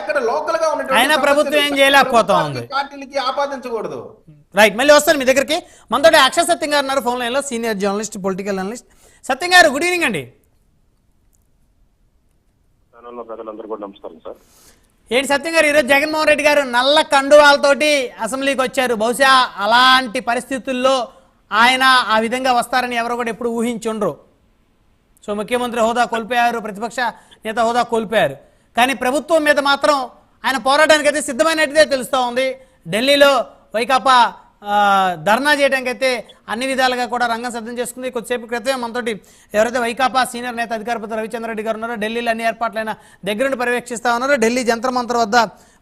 అక్కడ లోకల్గా ఉన్నటువంటి అయినా ప్రభుత్వం ఏం చేయలేకపోతా ఉంది. పార్టీలకి ఆపాదించకూడదు. రైట్ మళ్ళీ వస్తాను మీ దగ్గరికి. మనతో అక్షయ్ సత్యం గారు ఉన్నారు ఫోన్ లైన్లో senior journalist political analyst Satyam గారు గుడ్ ఈవినింగ్ అండి. ఛానల్లో ప్రజలందరూ కూడా నమస్కారం సార్. ఏంటి సత్యం గారు ఈరోజు జగన్మోహన్ రెడ్డి గారు నల్ల కండువాలతోటి అసెంబ్లీకి వచ్చారు. బహుశా అలాంటి పరిస్థితుల్లో ఆయన ఆ విధంగా వస్తారని ఎవరు కూడా ఎప్పుడు ఊహించుండ్రు. సో ముఖ్యమంత్రి హోదా కోల్పోయారు ప్రతిపక్ష నేత హోదా కోల్పోయారు. కానీ ప్రభుత్వం మీద మాత్రం ఆయన పోరాటానికి అయితే సిద్ధమైనట్టుదే తెలుస్తూ ఉంది. ఢిల్లీలో వైకాపా ధర్నా చేయడానికి అయితే అన్ని విధాలుగా కూడా రంగం సిద్ధం చేసుకుంది. కొద్దిసేపు క్రితమే మనతోటి ఎవరైతే వైకాపా సీనియర్ నేత అధికారపతి రవిచంద్ర రెడ్డి గారు ఉన్నారో ఢిల్లీలో అన్ని ఏర్పాట్లైన దగ్గరుండి పర్యవేక్షిస్తా ఉన్నారో ఢిల్లీ జంతర్ మంత్ర వద్ద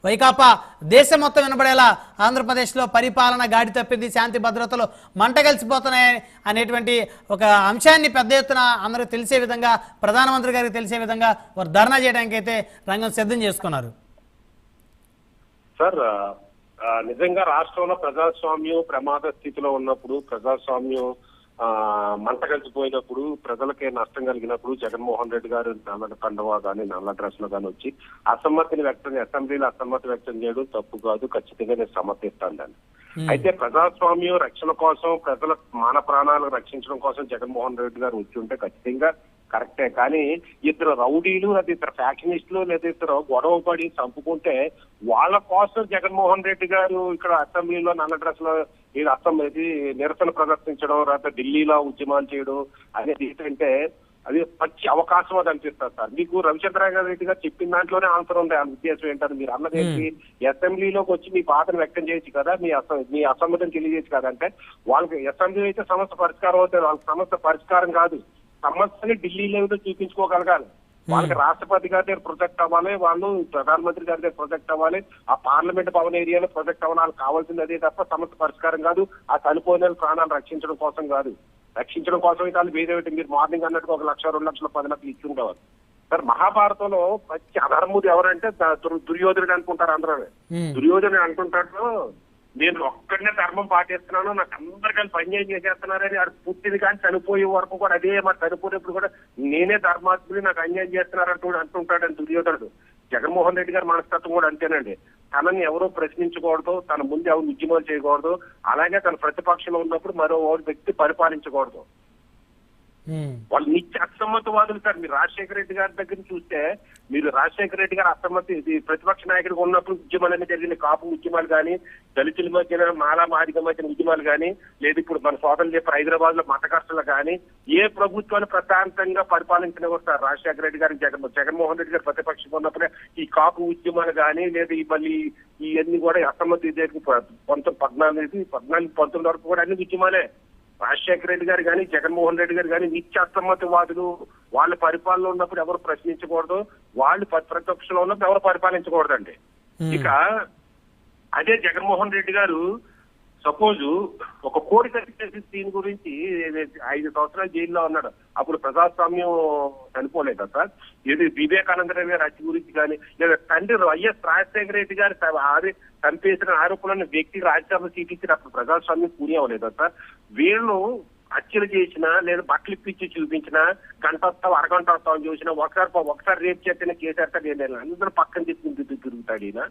వైకాపా దేశం మొత్తం వినబడేలా ఆంధ్రప్రదేశ్లో పరిపాలన గాడి తప్పింది శాంతి భద్రతలు మంట కలిసిపోతున్నాయి అనేటువంటి ఒక అంశాన్ని పెద్ద ఎత్తున అందరూ తెలిసే విధంగా ప్రధానమంత్రి గారికి తెలిసే విధంగా వారు ధర్నా చేయడానికి అయితే రంగం సిద్ధం చేసుకున్నారు. సార్ నిజంగా రాష్ట్రంలో ప్రజాస్వామ్యం ప్రమాద స్థితిలో ఉన్నప్పుడు ప్రజాస్వామ్యం మంట కలిసిపోయినప్పుడు ప్రజలకే నష్టం కలిగినప్పుడు జగన్మోహన్ రెడ్డి గారు నల్ల కండవా కానీ నల్ల డ్రెస్లో కానీ వచ్చి అసమ్మతిని వ్యక్తం అసెంబ్లీలో అసమ్మతి వ్యక్తం చేయడం తప్పు కాదు ఖచ్చితంగా నేను సమర్థిస్తాను దాన్ని అయితే ప్రజాస్వామ్యం రక్షణ కోసం ప్రజల మాన ప్రాణాలను రక్షించడం కోసం జగన్మోహన్ రెడ్డి గారు వచ్చి ఉంటే ఖచ్చితంగా కరెక్టే. కానీ ఇద్దరు రౌడీలు లేదా ఇద్దరు ఫ్యాక్షనిస్టులు లేదా ఇద్దరు గొడవ పడి చంపుకుంటే వాళ్ళ కోసం జగన్మోహన్ రెడ్డి గారు ఇక్కడ అసెంబ్లీలో నల్ల డ్రెస్లో ఇది అసెంబ్లీ ఇది నిరసన ప్రదర్శించడం లేకపోతే ఢిల్లీలో ఉద్యమాలు చేయడం అనేది ఏంటంటే అది మంచి అవకాశం అది అనిపిస్తుంది సార్. మీకు రవిచంద్ర రెడ్డి గారు చెప్పిన దాంట్లోనే ఆన్సర్ ఉంది. ఆ ఉద్దేశం ఏంటని మీరు అన్నది ఏంటి? అసెంబ్లీలోకి వచ్చి మీ బాధను వ్యక్తం చేయొచ్చు కదా మీ అస- మీ అసమ్మతిని తెలియజేయచ్చు కదా అంటే వాళ్ళకి అసెంబ్లీ అయితే సమస్య పరిష్కారం అవుతుంది. వాళ్ళకి సమస్య పరిష్కారం కాదు. సమస్యని ఢిల్లీ లెవెల్లో చూపించుకోగలగాలి. వాళ్ళకి రాష్ట్రపతి గారి దగ్గర ప్రొజెక్ట్ అవ్వాలి వాళ్ళు ప్రధానమంత్రి గారి దగ్గర ప్రొజెక్ట్ అవ్వాలి ఆ పార్లమెంట్ భవన్ ఏరియాలో ప్రొజెక్ట్ అవ్వాలి వాళ్ళకి కావాల్సింది అదే తప్ప సమస్య పరిష్కారం కాదు ఆ చనిపోయిన ప్రాణాలు రక్షించడం కోసం కాదు. రక్షించడం కోసం వాళ్ళు వేరే ఒకటి మీరు మార్నింగ్ అన్నట్టు ఒక లక్ష రెండు లక్షల పది లక్షలు ఇచ్చి ఉండేవారు. సార్ మహాభారతంలో మంచి అధర్ముడు ఎవరంటే దుర్యోధనుడు అనుకుంటారు అందరూ. దుర్యోధనుడు అనుకుంటాడు నేను ఒక్కడనే ధర్మం పాటిస్తున్నాను నాకు అందరు కలిసి పనిచేయం చేసేస్తున్నారని అది పుట్టింది కానీ చనిపోయే వరకు కూడా అదే మరి చనిపోయినప్పుడు కూడా నేనే ధర్మాత్ముని నాకు అన్యాయం చేస్తున్నారంటూ అంటుంటాడని దుర్యోధనుడు. జగన్మోహన్ రెడ్డి గారి మనస్తత్వం కూడా అంతేనండి. తనని ఎవరో ప్రశ్నించకూడదు తన ముందు ఎవరు ఉద్యమాలు చేయకూడదు అలాగే తన ప్రతిపక్షంలో ఉన్నప్పుడు మరో వ్యక్తి పరిపాలించకూడదు. Hmm. వాళ్ళు నిత్య అసమ్మతవాదులు సార్. మీరు రాజశేఖర రెడ్డి గారి దగ్గర చూస్తే మీరు రాజశేఖర రెడ్డి గారు అసమ్మతి ప్రతిపక్ష నాయకుడిగా ఉన్నప్పుడు ఉద్యమాలన్నీ జరిగిన కాపు ఉద్యమాలు కానీ దళితుల మధ్యన మాలా మాదిగ మధ్యన ఉద్యమాలు కానీ లేదు ఇప్పుడు మన సోదరులు చెప్పారు హైదరాబాద్లో మత కష్టాలు కానీ ఏ ప్రభుత్వాన్ని ప్రశాంతంగా పరిపాలించిన సార్ రాజశేఖర రెడ్డి గారి జగన్ జగన్మోహన్ రెడ్డి గారు ప్రతిపక్షంగా ఉన్నప్పుడే ఈ కాపు ఉద్యమాలు కానీ లేదా ఈ మళ్ళీ ఇవన్నీ కూడా అసమ్మతి పంతొమ్మిది పద్నాలుగు పద్నాలుగు పంతొమ్మిది వరకు కూడా అన్ని ఉద్యమాలే. రాజశేఖర రెడ్డి గారు కానీ జగన్మోహన్ రెడ్డి గారు కానీ నిత్య అసమ్మతివాదులు వాళ్ళ పరిపాలన ఉన్నప్పుడు ఎవరు ప్రశ్నించకూడదు. వాళ్ళు ప్ర- ప్రతిపక్షంలో ఉన్నప్పుడు ఎవరు పరిపాలించకూడదండి. ఇక అదే జగన్మోహన్ రెడ్డి గారు సపోజ్ ఒక కోరిక చేసి దీని గురించి ఐదు సంవత్సరాలు జైల్లో ఉన్నాడు. అప్పుడు ప్రజాస్వామ్యం చనిపోలేదా సార్? ఇది వివేకానంద రెడ్డి గారి హత్య గురించి కానీ లేదా తండ్రి వైఎస్ రాజశేఖర రెడ్డి గారు ఆది- చంపేసిన ఆరోపణలను వ్యక్తి రాజ్యసభ సీట్ ఇచ్చిన అప్పుడు ప్రజాస్వామ్యం కూని అవ్వలేదా సార్? వీళ్ళు హత్యలు చేసినా లేదా బట్టలు ఇప్పించి చూపించినా గంట వస్తావు అరగంట వస్తావు చూసినా ఒకసారి ఒకసారి రేపు చేస్తేనే కేసీఆర్ సార్ అందరూ పక్కన తీసుకుని తిరుగుతాడు ఈయన.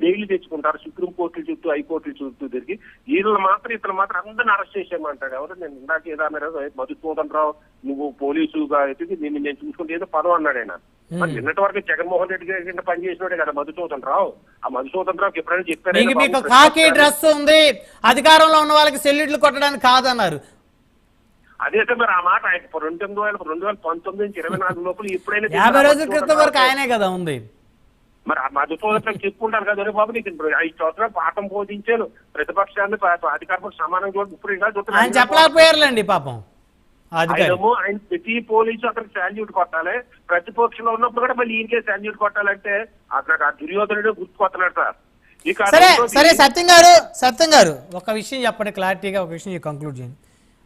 బెయిల్ తెచ్చుకుంటారు సుప్రీం కోర్టుల చుట్టూ హైకోర్టుల చుట్టూ తిరిగి. వీళ్ళు మాత్రం ఇతను మాత్రం అందరిని అరెస్ట్ చేసేయమంటాడు. ఎవరు? నేను ఇందాక ఏదన్నారు మధుసూదన్ రావు నువ్వు పోలీసుగా అయితే నిన్ను నేను చూసుకుంటే ఏదో పదం అన్నాడు ఆయన. మరి నిన్నటి వరకు జగన్మోహన్ రెడ్డి గారి కింద పనిచేసినోడే కదా మధుసూదన్ రావు. ఆ మధుసూదన్ రావుకి ఎప్పుడైనా మీకు మీకు చెప్పారు కాకి డ్రెస్ ఉంది. అధికారంలో ఉన్న వాళ్ళకి సెల్యూట్లు కొట్టడానికి కాదన్నారు. అదే మరి ఆ మాట ఆయన రెండు వేల రెండు వేల పంతొమ్మిది నుంచి ఇరవై నాలుగు లోపల ఎప్పుడైనా యాభై రోజుల క్రితం వరకు ఆయనే కదా ఉంది. మరి మధుసూదనం చెప్పుకుంటారు కదా "ఒరే బాబు నీకు. ఐదు సంవత్సరాలు పాఠం బోధించాను ప్రతిపక్షాన్ని అధికార సమానం చూడండి ఇప్పుడు ఇంకా చూస్తున్నాను. ఆయన చెప్పలేకపోయారులేండి పాపం ఆయనేమో ఆయన ప్రతి పోలీసు అతనికి శాల్యూట్ కొట్టాలి. ప్రతిపక్షంలో ఉన్నప్పుడు కూడా మళ్ళీ ఈయనకే శాల్యూట్ కొట్టాలంటే అతనికి ఆ దుర్యోధనుడు గుర్తుకొస్తున్నాడు సార్. ఇక సరే సరే సత్యం గారు సత్యం గారు ఒక విషయం చెప్పండి క్లారిటీగా ఒక విషయం కంక్లూడ్ చేయండి.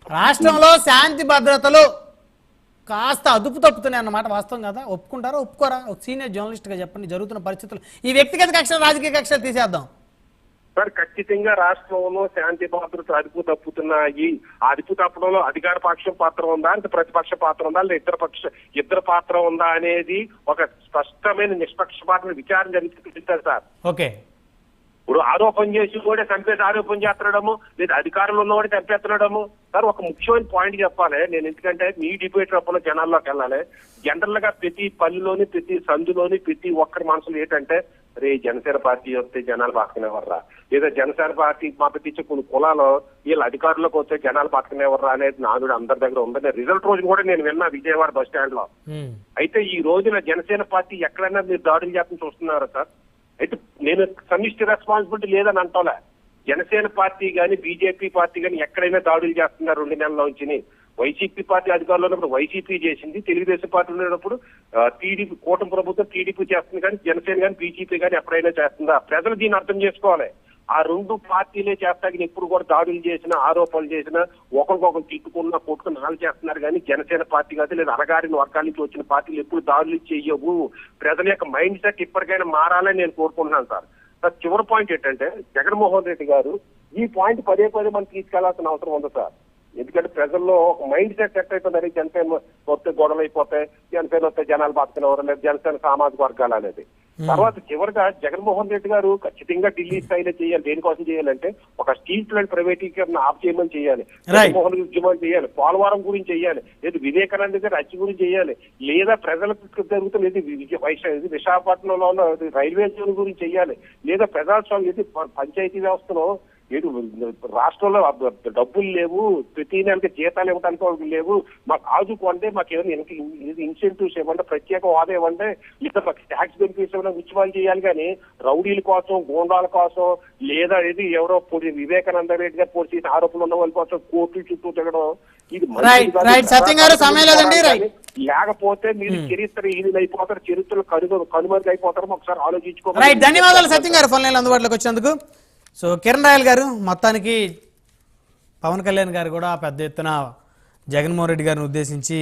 రాష్ట్రంలో శాంతి భద్రతలు కాస్త అదుపు తప్పుతున్నాయి అన్నమాట వాస్తవం కదా. ఒప్పుకుంటారా ఒప్పుకోరా? ఒక సీనియర్ జర్నలిస్ట్గా చెప్పండి జరుగుతున్న పరిస్థితులు. ఈ వ్యక్తిగత కక్షలు రాజకీయ కక్షలు తీసేద్దాం. సార్ ఖచ్చితంగా రాష్ట్రంలో శాంతి భద్రతలు అదుపు తప్పుతున్నాయి అదుపు తప్పడంలో అధికార పక్షం పాత్ర ఉందా? అంటే ప్రతిపక్ష పాత్ర ఉందా? లేదా ఇతర పక్ష ఇద్దరు పాత్ర ఉందా అనేది ఒక స్పష్టమైన నిష్పక్షపాతమైన విచారణ జరిగితే తెలుస్తుంది సార్? ఓకే. ఇప్పుడు ఆరోపణ చేసి కూడా చంపేసి ఆరోపణ చేస్తున్నాడము లేదా అధికారంలో ఉన్నవాడు చంపేస్తున్నాడము? సార్ ఒక ముఖ్యమైన పాయింట్ చెప్పాలి. నేను ఎందుకంటే మీ డిబేట్ రూపంలో జనాల్లోకి వెళ్ళాలి. జనరల్గా ప్రతి పల్లెలోని ప్రతి సందులోని ప్రతి ఒక్కరి మనసులో ఏంటంటే రే జనసేన పార్టీ వస్తే జనాలు బతకనేవర్రా లేదా జనసేన పార్టీ మద్దతిచ్చే కొన్ని కులాలు వీళ్ళు అధికారంలోకి వస్తే జనాలు బతకనేవర్రా అనేది నాదుడు అందరి దగ్గర ఉందని రిజల్ట్ రోజు కూడా నేను విన్నా విజయవాడ బస్ స్టాండ్లో. అయితే ఈ రోజున జనసేన పార్టీ ఎక్కడైనా మీరు దాడులు చేస్తని చూస్తున్నారా సార్? అయితే నేను సమిష్టి రెస్పాన్సిబిలిటీ లేదని అంటోలే. జనసేన పార్టీ గాని బీజేపీ పార్టీ గాని ఎక్కడైనా దాడులు చేస్తున్నారు రెండు నెలల నుంచి వైసీపీ పార్టీ అధికారంలో ఉన్నప్పుడు వైసీపీ చేసింది తెలుగుదేశం పార్టీ ఉన్నప్పుడు టీడీపీ కూటమి ప్రభుత్వం టీడీపీ చేస్తుంది కానీ జనసేన కానీ బీజేపీ కానీ ఎప్పుడైనా చేస్తుందా? ప్రజలు దీన్ని అర్థం చేసుకోవాలి. ఆ రెండు పార్టీలే చేస్తాకి ఎప్పుడు కూడా దాడులు చేసిన ఆరోపణలు చేసిన ఒకరికొకరు తిట్టుకున్న కొట్టుకుని నాలు చేస్తున్నారు కానీ జనసేన పార్టీ కాదు లేదా అరగారిన వర్గాల నుంచి వచ్చిన పార్టీలు ఎప్పుడు దాడులు చేయవు. ప్రజల యొక్క మైండ్ సెట్ ఇప్పటికైనా మారాలని నేను కోరుకుంటున్నాను సార్. సార్ చివరి పాయింట్ ఏంటంటే జగన్మోహన్ రెడ్డి గారు ఈ పాయింట్ పదే పదే మనం తీసుకెళ్ళాల్సిన అవసరం ఉంది సార్. ఎందుకంటే ప్రజల్లో ఒక మైండ్ సెట్ సెట్ అయిపోతుంది జనసేన వస్తే గొడవలు అయిపోతాయి. జనసేన వస్తే జనాలు బతుకునేవారు లేదు జనసేన సామాజిక వర్గాలు అనేది. తర్వాత చివరిగా జగన్మోహన్ రెడ్డి గారు ఖచ్చితంగా ఢిల్లీ స్థాయిలో చేయాలి. దేనికోసం చేయాలంటే ఒక స్టీల్ ప్లాంట్ ప్రైవేటీకరణ ఆఫ్ చేయమని చేయాలి. జగన్మోహన్ రెడ్డి ఉద్యమం చేయాలి. పోలవరం గురించి చేయాలి. లేదు వివేకానంద గారి హత్య గురించి చేయాలి. లేదా ప్రజలకు జరుగుతున్న ఇది విశాఖపట్నంలో ఉన్న రైల్వే జోన్ గురించి చేయాలి. లేదా ప్రజాస్వామ్యం పంచాయతీ వ్యవస్థలో ఏడు రాష్ట్రంలో డబ్బులు లేవు ప్రతి నెలకి జీతాలు ఇవ్వడానికి లేవు. మాకు ఆదుకోండి మాకు ఏమైనా ఇన్సెంటివ్స్ ఇవ్వండి ప్రత్యేక హోదా ఇవ్వండి లేదా మాకు ట్యాక్స్ బెనిఫిట్స్ ఏమైనా ఉద్యమాలు చేయాలి కానీ రౌడీల కోసం గోండాల కోసం లేదా ఇది ఎవరో పొడి వివేకానంద రెడ్డి గారు పొడి చేసిన ఆరోపణలు ఉన్న వాళ్ళ కోసం కోర్టుల చుట్టూ తిరగడం. ఇది. లేకపోతే మీరు చరిత్ర ఇది అయిపోతారు చరిత్రలు కనుమ కనుమరుగు అయిపోతారు ఒకసారి ఆలోచించుకో రైట్ ధన్యవాదాలు సత్యం గారు ఫోన్ అందుబాటులోకి వచ్చినందుకు. సో కిరణ్ రాయల్ గారు మొత్తానికి పవన్ కళ్యాణ్ గారు కూడా పెద్ద ఎత్తున జగన్మోహన్ రెడ్డి గారిని ఉద్దేశించి